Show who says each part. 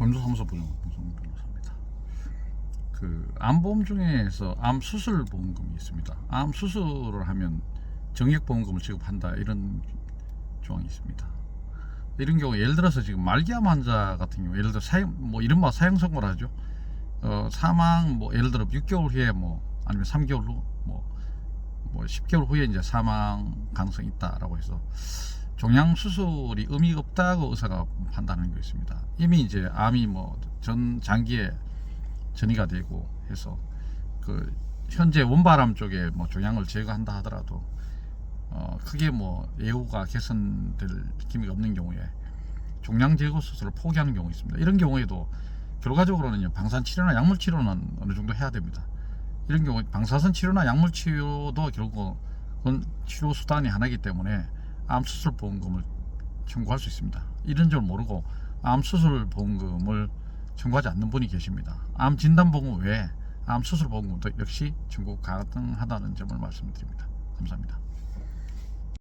Speaker 1: 범죄사무소 변호사입니다. 그 암보험 중에서 암 수술 보험금이 있습니다. 암 수술을 하면 정액 보험금을 지급한다 이런 조항이 있습니다. 이런 경우 예를 들어서 지금 말기암 환자 같은 경우 예를 들어 사형 뭐 이른바 사형 선고를 하죠. 어, 사망 뭐 예를 들어 6개월 후에 뭐 아니면 3개월 후뭐 뭐 10개월 후에 이제 사망 가능성이 있다라고 해서 종양 수술이 의미가 없다고 의사가 판단하는 게 있습니다. 이미 이제 암이 뭐 전 장기에 전이가 되고 해서 그 현재 원발암 쪽에 뭐 종양을 제거한다 하더라도 어 크게 뭐 예후가 개선될 기미가 없는 경우에 종양 제거 수술을 포기하는 경우 있습니다. 이런 경우에도 결과적으로는 방사선 치료나 약물 치료는 어느 정도 해야 됩니다. 이런 경우 방사선 치료나 약물 치료도 결국은 치료 수단이 하나이기 때문에 암 수술 보험금을 청구할 수 있습니다. 이런 줄 모르고 암 수술 보험금을 청구하지 않는 분이 계십니다. 암 진단 보험 외에 암 수술 보험금도 역시 청구 가능하다는 점을 말씀드립니다. 감사합니다.